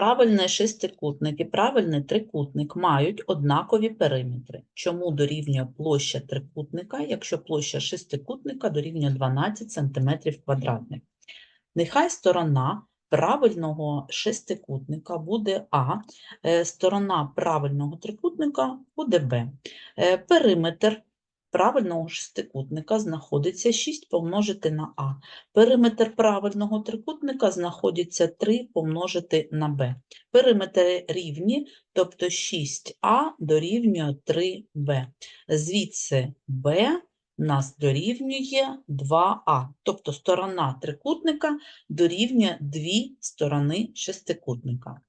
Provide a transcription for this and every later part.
Правильний шестикутник і правильний трикутник мають однакові периметри. Чому дорівнює площа трикутника, якщо площа шестикутника дорівнює 12 см квадратних? Нехай сторона правильного шестикутника буде А, е, сторона правильного трикутника буде Б. Е, Периметр правильного шестикутника знаходиться 6 помножити на А. Периметр правильного трикутника знаходиться 3 помножити на Б. Периметри рівні, тобто 6А дорівнює 3Б. Звідси Б нас дорівнює 2А, тобто сторона трикутника дорівнює дві сторони шестикутника.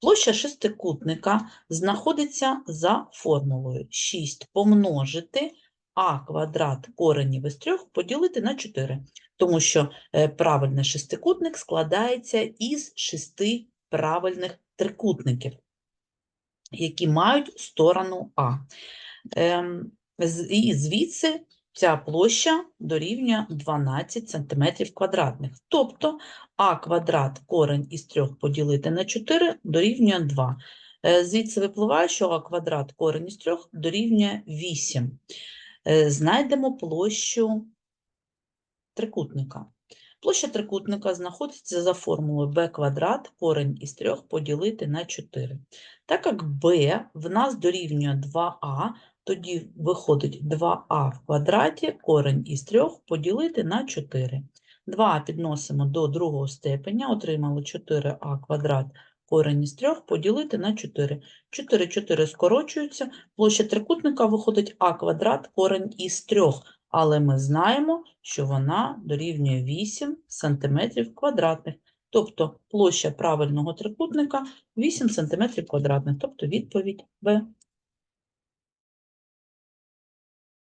Площа шестикутника знаходиться за формулою 6 помножити а квадрат коренів із 3 поділити на 4, тому що е, правильний шестикутник складається із шести правильних трикутників, які мають сторону А. Ем, І звідси ця площа дорівнює 12 см квадратних. Тобто а квадрат корень із 3 поділити на 4 дорівнює 2. Е, Звідси випливає, що а квадрат корень із 3 дорівнює 8. Е, Знайдемо площу трикутника. Площа трикутника знаходиться за формулою b квадрат корень із 3 поділити на 4. Так як b в нас дорівнює 2а, тоді виходить 2а в квадраті корень із 3 поділити на 4. 2 підносимо до другого степеня, отримали 4а квадрат корень із 3 поділити на 4. 4, 4 скорочуються, площа трикутника виходить а квадрат корень із 3, але ми знаємо, що вона дорівнює 8 см квадратних. Тобто площа правильного трикутника 8 см квадратних, тобто відповідь В.